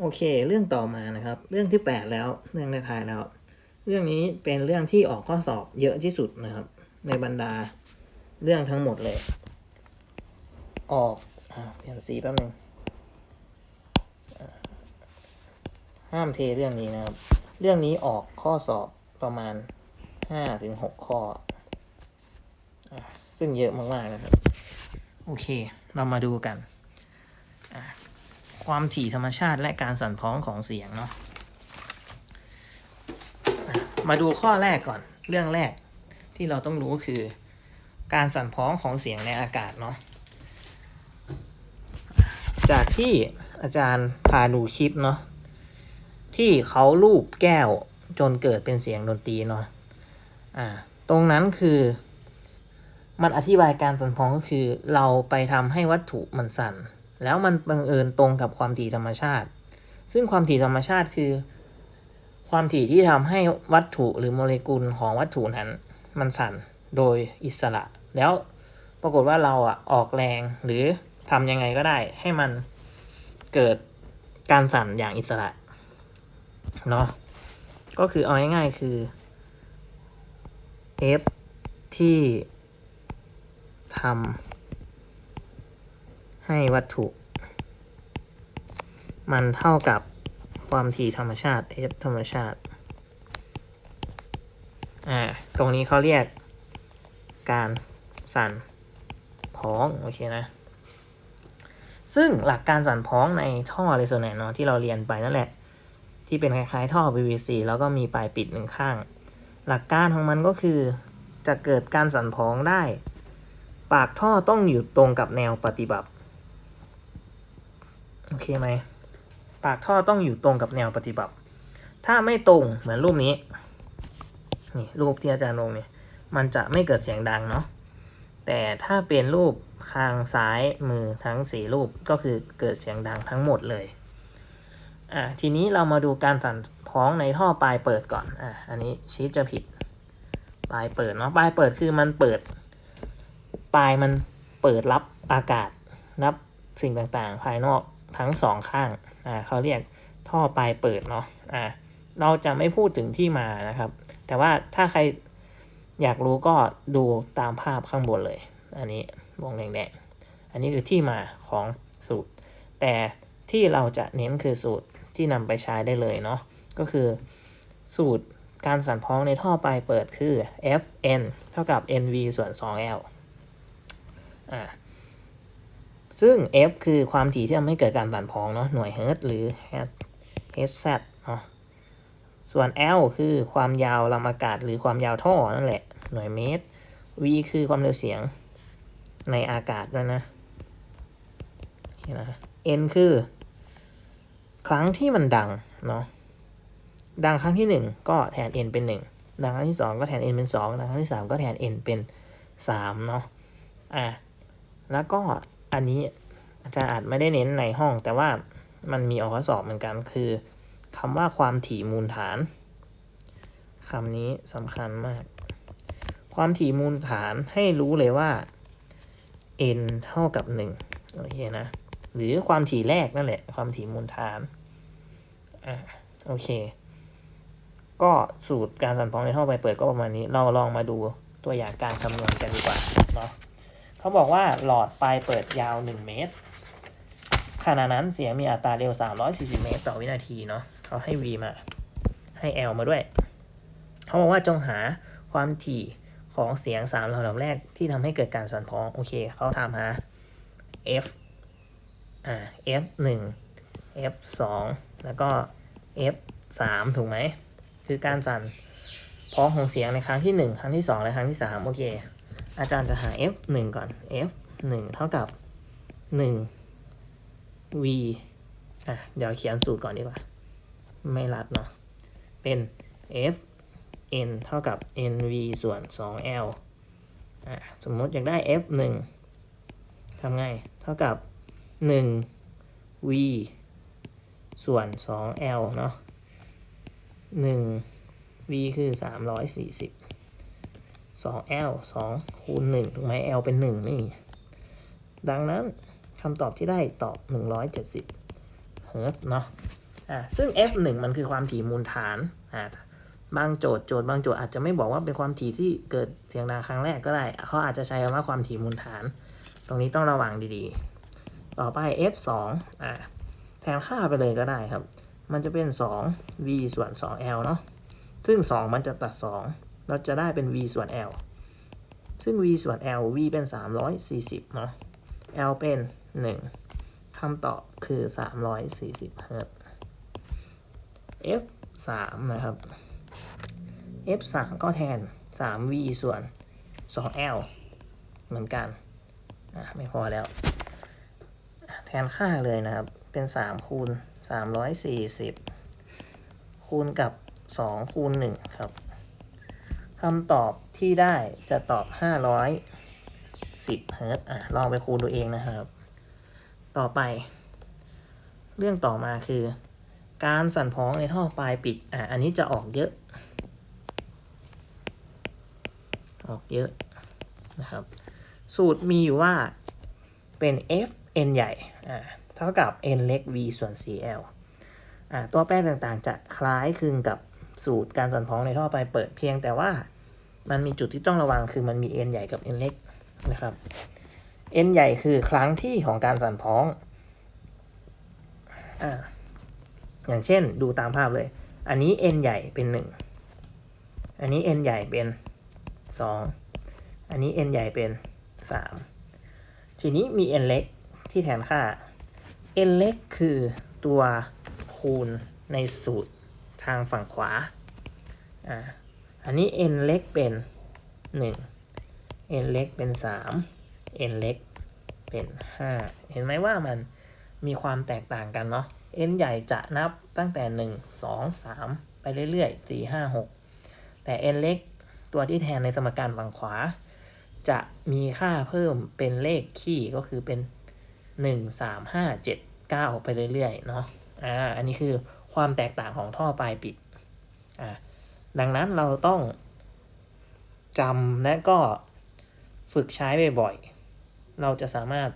โอเค เรื่องต่อมานะครับ เรื่องที่แปดแล้วเรื่องท้ายแล้ว เรื่องนี้เป็นเรื่องที่ออกข้อสอบเยอะที่สุดนะครับ ในบรรดาเรื่องทั้งหมดเลย ออกอเปลี่ยนสีแป๊บนึงห้ามเทเรื่องนี้นะครับ เรื่องนี้ออกข้อสอบประมาณห้าถึงหกข้ออซึ่งเยอะมากๆนะครับ โอเค เรามาดูกัน ความถี่ธรรมชาติและการสั่นพ้องของเสียงเนาะมาดูข้อแรกก่อนเรื่องแรกที่เราต้องรู้คือ การสั่นพ้องของเสียงในอากาศเนาะจากที่อาจารย์พาดูคลิปเนาะที่เขาลูบแก้วจนเกิดเป็นเสียงดนตรีเนาะอ่า ตรงนั้นคือมันอธิบายการสั่นพ้องก็คือเราไปทำให้วัตถุมันสั่น แล้วมันบังเอิญตรงกับความถี่ธรรมชาติ ซึ่งความถี่ธรรมชาติคือ ความถี่ที่ทำให้วัตถุหรือโมเลกุลของวัตถุนั้น มันสั่นโดยอิสระ แล้วปรากฏว่าเราอะออกแรงหรือทำยังไงก็ได้ ให้มันเกิดการสั่นอย่างอิสระเนาะก็คือเอาง่ายๆคือ F ที่ทำ ให้วัตถุ มันเท่ากับความถี่ธรรมชาติ F ธรรมชาติ อ่า ตรงนี้เขาเรียกการสั่นพ้อง โอเคนะ ซึ่งหลักการสั่นพ้องในท่อเรโซแนนซ์เนาะที่เราเรียนไปนั่นแหละ ที่เป็นคล้ายๆท่อ PVC แล้วก็มีปลายปิดหนึ่งข้าง หลักการของมันก็คือจะเกิดการสั่นพ้องได้ ปากท่อต้องอยู่ตรงกับแนวปฏิบัติ โอเคไหม ปากท่อต้องอยู่ตรงกับแนวปฏิบัติ ถ้าไม่ตรงเหมือนรูปนี้ นี่รูปที่อาจารย์ลงเนี่ย มันจะไม่เกิดเสียงดังเนาะ แต่ถ้าเป็นรูปคางซ้ายมือทั้งสี่รูปก็คือเกิดเสียงดังทั้งหมดเลย อะทีนี้เรามาดูการสั่นพ้องในท่อปลายเปิดก่อน อะอันนี้ชีตจะผิด ปลายเปิดเนาะ ปลายเปิดคือมันเปิด ปลายมันเปิดรับอากาศรับสิ่งต่างๆ ภายนอก ทั้งสองข้างอ่าเขาเรียกท่อปลายเปิดเนาะอ่าเราจะไม่พูดถึงที่มานะครับ แต่ว่าถ้าใครอยากรู้ก็ดูตามภาพข้างบนเลย อันนี้วงแดงๆ อันนี้คือที่มาของสูตร แต่ที่เราจะเน้นคือสูตรที่นำไปใช้ได้เลยเนาะ ก็คือสูตรการสั่นพ้องในท่อปลายเปิดคือ Fn เท่ากับ Nv ส่วน 2L อ่า ซึ่ง F คือความถี่ที่ทำให้เกิดการสั่นพ้องเนาะหน่วยเฮิร์ตหรือ Hz เนาะส่วน L คือความยาวลำอากาศหรือความยาวท่อนั่นแหละ หน่วยเมตร V คือความเร็วเสียงในอากาศด้วยนะโอเคนะ N คือ ครั้งที่มันดังเนาะดังครั้งที่หนึ่งก็แทน n เป็นหนึ่งดังครั้งที่สองก็แทน n เป็นสองดังครั้งที่สามก็แทน n เป็นสามเนาะอะแล้วก็ อันนี้อาจารย์อาจไม่ได้เน้นในห้อง แต่ว่ามันมีออกข้อสอบเหมือนกันคือคำว่าความถี่มูลฐานคำนี้สำคัญมาก ความถี่มูลฐานให้รู้เลยว่า n เท่ากับหนึ่งโอเคนะ หรือความถี่แรกนั่นแหละ ความถี่มูลฐานอะโอเค ก็สูตรการสั่นพ้องในท่อไปเปิดก็ประมาณนี้ เราลองมาดูตัวอย่างการคำนวณกันดีกว่าเนาะ เขาบอกว่าหลอดปลายเปิดยาว 1 เมตร ขณะนั้นเสียงมีอัตราเร็ว 340 เมตรต่อวินาทีเนาะเขาให้ v มา ให้ l มาด้วย เขาบอกว่าจงหาความถี่ของเสียง3ลำดับแรกที่ทำให้เกิดการสั่นพ้อง โอเค เขาถามหา f อ่า f 1 f 2แล้วก็ f 3ถูกไหม คือการสั่นพ้องของเสียงในครั้งที่ 1 ครั้งที่ 2 และครั้งที่ 3 โอเค อาจารย์จะหา f 1ก่อน f 1เท่ากับ 1 v อะ เดี๋ยวเขียนสูตรก่อนดีกว่า ไม่รัดเนาะ เป็น f n เท่ากับ nv ส่วน 2l อะ สมมติอยากได้ f 1ทำไง เท่ากับ 1 v ส่วน 2l เนาะ 1 v คือ 340 2l 2คูณ1ถูกไหม l เป็น 1 นี่ ดังนั้นคำตอบที่ได้ตอบ 170เฮิร์ตเนาะอ่าซึ่ง f1 มันคือความถี่มูลฐานอ่าบางโจทย์โจทย์บางโจทย์อาจจะไม่บอกว่าเป็นความถี่ที่เกิดเสียงดังครั้งแรกก็ได้ เขาอาจจะใช้คำว่าความถี่มูลฐาน ตรงนี้ต้องระวังดีๆ ต่อไป f2 อ่าแทนค่าไปเลยก็ได้ครับ มันจะเป็น 2 v ส่วน 2l เนาะซึ่ง 2 มันจะตัด 2 เราจะได้เป็น v ส่วน l ซึ่ง v ส่วน l v เป็น 340เนาะ l เป็น 1คำตอบคือ 340เฮิรต f 3นะครับ f 3ก็แทน 3v ส่วน 2l เหมือนกันอะไม่พอแล้ว แทนค่าเลยนะครับ เป็น 3 คูณ 340 คูณกับ 2 คูณ 1 ครับ คำตอบที่ได้จะตอบ 510เฮิรตซ์อะลองไปคูณดูเองนะครับ ต่อไป เรื่องต่อมาคือ การสั่นพ้องในท่อปลายปิดอะอันนี้จะออกเยอะ ออกเยอะนะครับ สูตรมีอยู่ว่าเป็น f n ใหญ่อ่าเท่ากับ n เล็ก v ส่วน cl อ่าตัวแปรต่างๆ จะคล้ายคลึงกับ สูตรการสั่นพ้องในท่อไปเปิดเพียงแต่ว่ามันมีจุดที่ต้องระวังคือมันมี n ใหญ่กับ n เล็กนะครับ n ใหญ่คือครั้งที่ของการสั่นพ้องอ่าอย่างเช่นดูตามภาพเลย อันนี้ n ใหญ่เป็น1อันนี้ n ใหญ่เป็น2อันนี้ n ใหญ่เป็น3ทีนี้มี n เล็กที่แทนค่า n เล็กคือตัวคูณในสูตร ทางฝั่งขวา อ่า อันนี้ n เล็กเป็น 1 n เล็กเป็น 3 n เล็กเป็น 5 เห็นไหมว่ามันมีความแตกต่างกันเนาะ n ใหญ่จะนับตั้งแต่ 1 2 3 ไปเรื่อยๆ 4 5 6 แต่ n เล็กตัวที่แทนในสมการฝั่งขวา จะมีค่าเพิ่มเป็นเลขคี่ก็คือเป็น 1 3 5 7 9 ไปเรื่อยๆ เนาะ อ่า อันนี้คือ ความแตกต่างของท่อปลายปิดอ่าดังนั้นเราต้องจำและก็ฝึกใช้บ่อยๆ เราจะสามารถ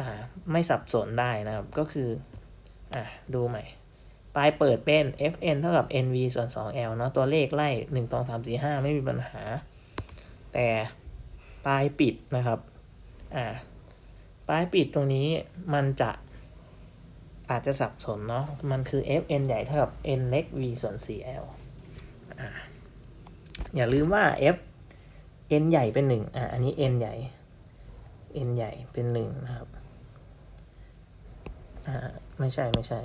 อ่าไม่สับสนได้นะครับ ก็คืออะดูใหม่ ปลายเปิดเป็น fn เท่ากับ nv ส่วน 2l เนาะ ตัวเลขไล่ 1 2 3 4 5 ไม่มีปัญหา แต่ปลายปิดนะครับอ่าปลายปิดตรงนี้มันจะ อาจจะสับสนเนาะ มันคือ fn ใหญ่เท่ากับ n เล็ก v ส่วน 4l ออย่าลืมว่า f n ใหญ่เป็น1อ่าอันนี้ n ใหญ่ n ใหญ่เป็น1นะครับอ่าไม่ใช่ไม่ใช่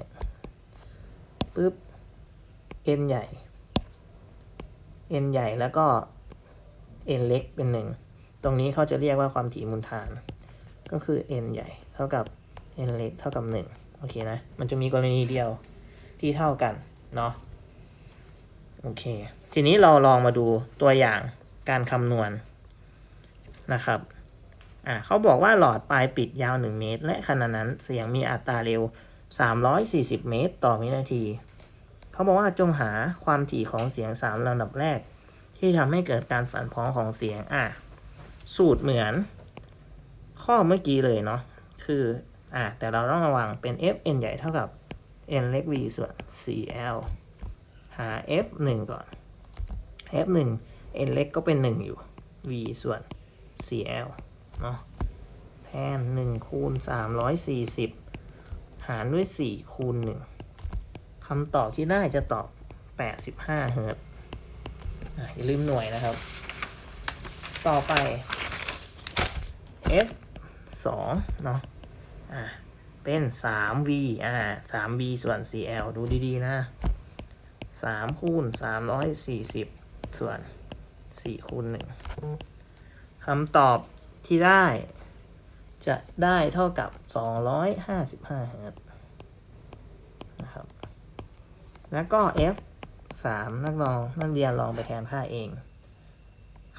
ปุ๊บ n ใหญ่ n ใหญ่แล้วก็ n เล็กเป็นหนึ่งตรงนี้เขาจะเรียกว่าความถี่มูลฐาน ก็คือ n ใหญ่เท่ากับ n เล็กเท่ากับหนึ่ง โอเคนะ มันจะมีกรณีเดียวที่เท่ากันเนาะโอเค ทีนี้เราลองมาดูตัวอย่างการคำนวณนะครับอ่าเขาบอกว่าหลอดปลายปิดยาว 1 เมตร และขณะนั้นเสียงมีอัตราเร็ว 340 เมตร ต่อวินาที เขาบอกว่าจงหาความถี่ของเสียง 3ลำดับแรก ที่ทำให้เกิดการสั่นพ้องของเสียงอะสูตรเหมือน ข้อเมื่อกี้เลยเนาะคือ อะแต่เราต้องระวังเป็น f n ใหญ่เท่ากับ n เล็ก v ส่วน 4l หา f 1ก่อน f 1 n เล็กก็เป็น 1 อยู่ v ส่วน 4l เนาะแทน 1 คูณ 340 หารด้วย 4 คูณ 1คำตอบที่ได้จะตอบ 85 เฮิร์ตอะอย่าลืมหน่วยนะครับ ต่อไป f 2เนาะ อะเป็น 3v อ่า 3v ส่วน 4l ดูดีๆ นะ 3 คูณ 340 ส่วน 4 คูณ 1คำตอบที่ได้ จะได้เท่ากับ 255เฮิร์ตนะครับ แล้วก็ f 3 นักลองนักเรียนลองไปแทนค่าเอง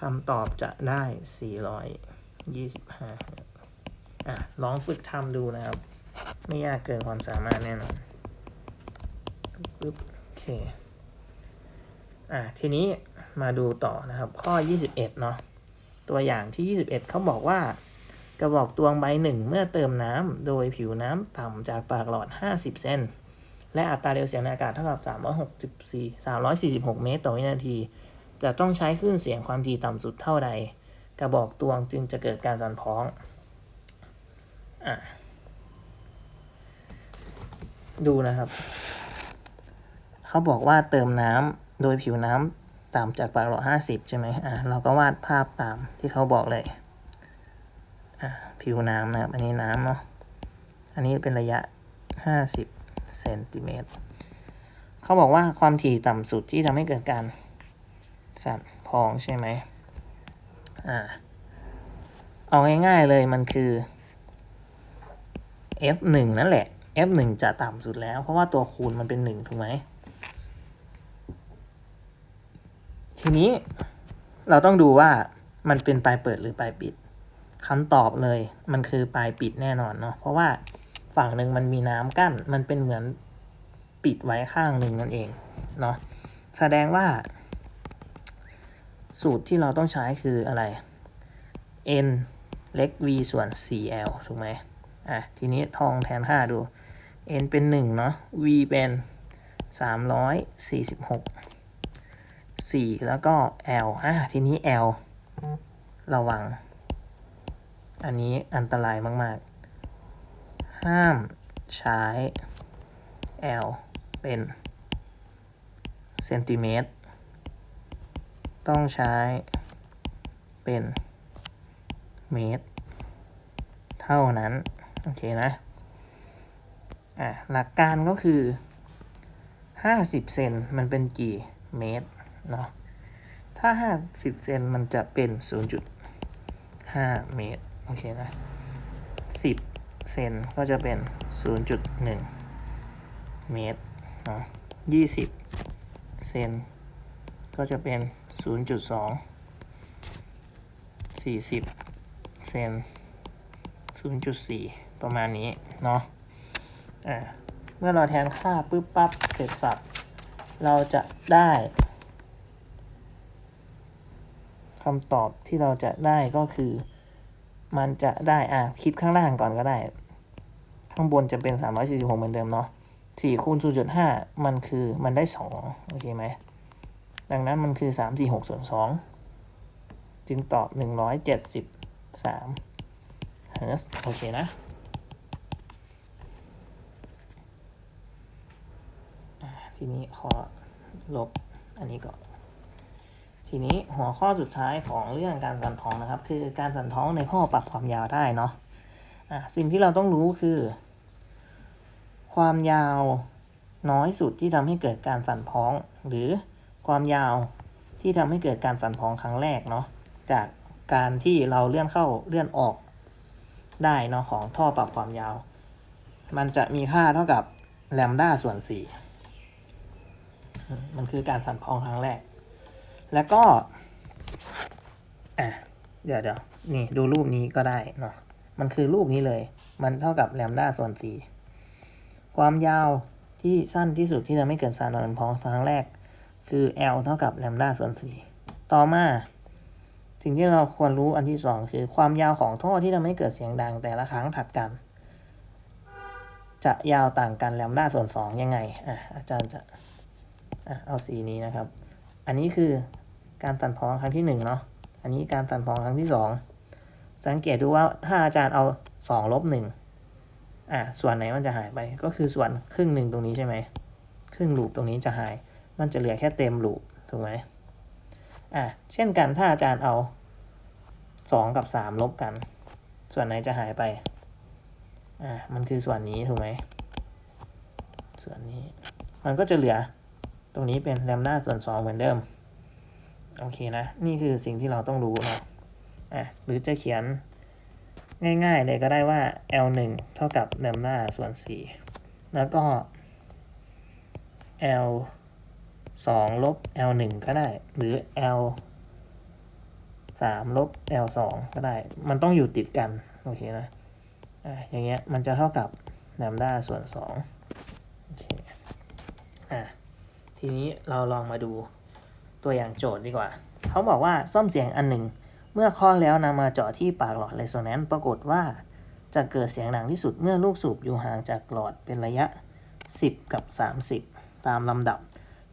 คำตอบจะได้ 425เฮิร์ต อะลองฝึกทำดูนะครับ ไม่ยากเกินความสามารถแน่นอนปึ๊บโอเคอะทีนี้มาดูต่อนะครับ ข้อ 21 เนาะตัวอย่างที่ 21 เขาบอกว่า กระบอกตวงใบหนึ่งเมื่อเติมน้ำโดยผิวน้ำต่ำจากปากหลอด 50 เซนและอัตราเร็วเสียงในอากาศเท่ากับ 364 346 เมตรต่อวินาที จะต้องใช้คลื่นเสียงความถี่ต่ำสุดเท่าใด กระบอกตวงจึงจะเกิดการสั่นพ้อง ดูนะครับ เขาบอกว่าเติมน้ำโดยผิวน้ำต่ำจากปากหลอด50ใช่ไหมอะเราก็วาดภาพตามที่เขาบอกเลยอะผิวน้ำนะครับ อันนี้น้ำเนาะ อันนี้เป็นระยะ50เซนติเมตร เขาบอกว่าความถี่ต่ำสุดที่ทำให้เกิดการสั่นพองใช่ไหมอ่าเอาง่ายๆเลยมันคือ F1 นั่นแหละ F1 จะต่ำสุดแล้ว เพราะว่าตัวคูณมันเป็น 1 ถูกไหม ทีนี้เราต้องดูว่ามันเป็นปลายเปิดหรือปลายปิดคำตอบเลยมันคือปลายปิดแน่นอนเนาะเพราะว่าฝั่งหนึ่งมันมีน้ำกั้น มันเป็นเหมือนปิดไว้ข้างหนึ่งนั่นเองเนาะแสดงว่า สูตรที่เราต้องใช้คืออะไร n เล็ก v ส่วน 4l ถูกไหม อะทีนี้ทองแทนค่าดู n เป็น 1 เนาะ v เป็น 346 4 แล้วก็ l อะทีนี้ l ระวัง อันนี้อันตรายมากๆ ห้ามใช้ l เป็นเซนติเมตร ต้องใช้เป็นเมตร เท่านั้น โอเคนะอะหลักการก็คือ 50 เซนมันเป็นกี่เมตรเนาะถ้า 50 เซนมันจะเป็น 0.5 เมตรโอเคนะ 10 เซนก็จะเป็น 0.1 เมตรเนาะ20 เซนก็จะเป็น 0.2 40 เซน0.4 ประมาณนี้เนาะอ่าเมื่อเราแทนค่าปุ๊บปั๊บเสร็จสับ เราจะได้คำตอบที่เราจะได้ก็คือ มันจะได้อะคิดข้างล่างก่อนก็ได้ ข้างบนจะเป็น 346 เหมือนเดิมเนาะ4คูณ0.5 มันคือมันได้ 2 โอเคไหม ดังนั้นมันคือ 346 ส่วน 2 จึงตอบ 173 เฮิร์ตโอเคนะ อะ ทีนี้ขอลบอันนี้ก่อน ทีนี้หัวข้อสุดท้ายของเรื่องการสั่นท้องนะครับ คือการสั่นท้องในท่อปรับความยาวได้เนาะะสิ่งที่เราต้องรู้คือ ความยาวน้อยสุดที่ทำให้เกิดการสั่นพ้อง หรือความยาวที่ทำให้เกิดการสั่นพ้องครั้งแรกเนาะจากการที่เราเลื่อนเข้าเลื่อนออกได้เนาะของท่อปรับความยาว มันจะมีค่าเท่ากับแลมด้าส่วนสี่ มันคือการสั่นพองครั้งแรก แล้วก็ อะ เดี๋ยวเดี๋ยวนี่ดูรูปนี้ก็ได้เนาะ มันคือรูปนี้เลย มันเท่ากับแลมด้าส่วนสี่ความยาวที่สั้นที่สุดที่จะไม่เกิดสารนอนพองครั้งแรก คือ L เท่ากับแลมด้าส่วนสี่ต่อมาสิ่งที่เราควรรู้อันที่สองคือความยาวของท่อที่ทำให้เกิดเสียงดังแต่ละครั้งถัดกัน จะยาวต่างกันแลมด้าส่วนสองยังไงอะอาจารย์จะ เอาสีนี้นะครับ อันนี้คือการสั่นพ้องครั้งที่หนึ่งเนาะ อันนี้การสั่นพ้องครั้งที่สองสังเกตดูว่าถ้าอาจารย์เอาสองลบหนึ่งอะส่วนไหนมันจะหายไป ก็คือส่วนครึ่งหนึ่งตรงนี้ใช่ไหม ครึ่งลูปตรงนี้จะหาย มันจะเหลือแค่เต็มลูปถูกไหมอะเช่นกันถ้าอาจารย์เอาสองกับสามลบกัน ส่วนไหนจะหายไป อะมันคือส่วนนี้ถูกไหม ส่วนนี้ มันก็จะเหลือ ตรงนี้เป็นแลมด้าส่วนสองเหมือนเดิม โอเคนะ นี่คือสิ่งที่เราต้องรู้นะอะหรือจะเขียนง่ายๆเลยก็ได้ว่า L 1เท่ากับแลมด้าส่วน 4 แล้วก็ L 2ลบ L 1ก็ได้ หรือ L 3ลบ L 2ก็ได้ มันต้องอยู่ติดกัน โอเคนะอะอย่างเงี้ย มันจะเท่ากับแลมด้าส่วน2โอเคอะ ทีนี้เราลองมาดูตัวอย่างโจทย์ดีกว่า เขาบอกว่าซ่อมเสียงอันหนึ่ง เมื่อเคาะแล้วนำมาเจาะที่ปากหลอดเรโซแนนซ์ปรากฏว่าจะเกิดเสียงดังที่สุดเมื่อลูกสูบอยู่ห่างจากหลอดเป็นระยะ 10 กับ 30 ตามลำดับ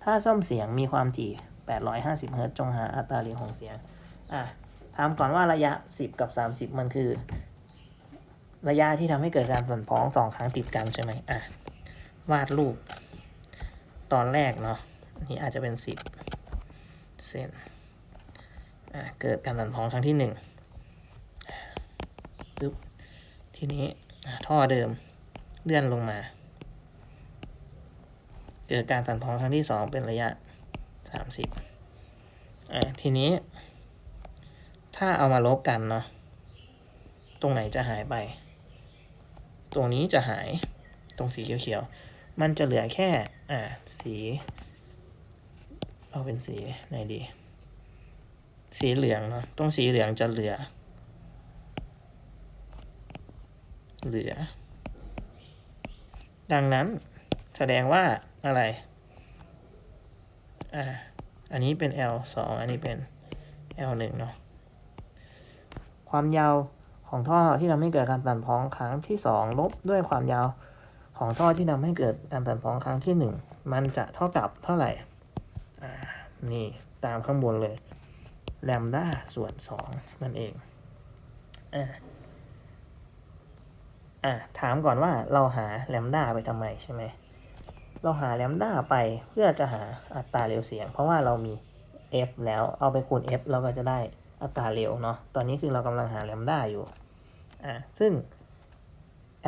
ถ้าซ่อมเสียงมีความถี่ 850 เฮิรตซ์จงหาอัตราเร็วของเสียง อะถามก่อนว่าระยะ 10 กับ 30 มันคือ ระยะที่ทำให้เกิดการสั่นพ้องสองครั้งติดกันใช่ไหมอะ วาดรูป ตอนแรกเนาะอันนี่อาจจะเป็น10เซนเกิดการสั่นพองครั้งที่หนึ่งปึ๊บทีนี้ท่อเดิมเลื่อนลงมา เกิดการสั่นพองครั้งที่สองเป็นระยะ30อะทีนี้ ถ้าเอามาลบกันเนาะตรงไหนจะหายไป ตรงนี้จะหายตรงสีเขียวๆ มันจะเหลือแค่ อ่า สี เอาเป็นสีไหนดี สีเหลืองเนาะตรงสีเหลืองจะเหลือ เหลือ ดังนั้นแสดงว่าอะไร อ่า อันนี้เป็น L 2อันนี้เป็น L 1เนาะ ความยาวของท่อที่ทำให้เกิดการสั่นพ้องครั้งที่ 2 ลบด้วยความยาว ของท่อที่ทำให้เกิดการสั่นพ้องครั้งที่ 1 มันจะเท่ากับเท่าไหร่นี่ตามข้างบนเลยแลมด้าส่วน 2 นั่นเองอ่าอะถามก่อนว่าเราหาแลมด้าไปทำไมใช่ไหมเราหาแลมด้าไปเพื่อจะหาอัตราเร็วเสียง เพราะว่าเรามี f แล้วเอาไปคูณ f เราก็จะได้อัตราเร็วเนาะตอนนี้คือเรากำลังหาแลมด้าอยู่อะซึ่ง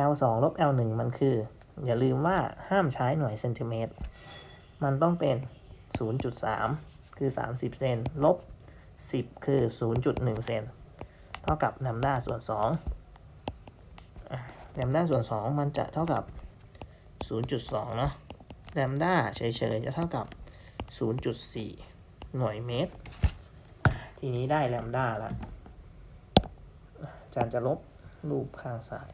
l 2ลบ l 1มันคือ อย่าลืมว่าห้ามใช้หน่วยเซนติเมตร มันต้องเป็น 0.3 คือ 30 เซนลบ 10 คือ 0.1 เซน เท่ากับแลมด้าส่วน2แลมด้าส่วน 2 มันจะเท่ากับ 0.2 เนาะแลมด้าเฉยๆ จะเท่ากับ 0.4 หน่วยเมตร ทีนี้ได้แลมด้าแล้วอาจารย์จะลบรูปข้างซ้าย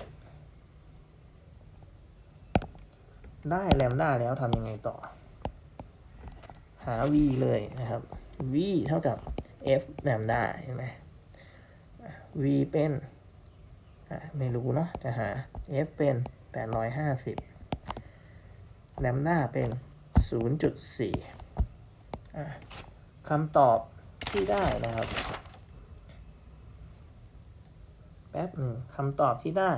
ได้แลมด้าแล้วทำยังไงต่อ หา v เลยนะครับ v เท่ากับ f แลมด้าเห็นไหม v เป็นไม่รู้เนาะจะหา f เป็น 850แลมด้าเป็น 0.4อ่คำตอบที่ได้นะครับ แป๊บหนึ่งคำตอบที่ได้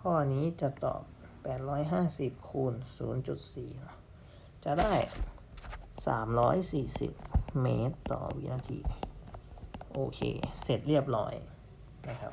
ข้อนี้จะตอบ 850 คูณ 0.4เนอะจะได้ 340 เมตรต่อวินาที โอเค เสร็จเรียบร้อยนะครับ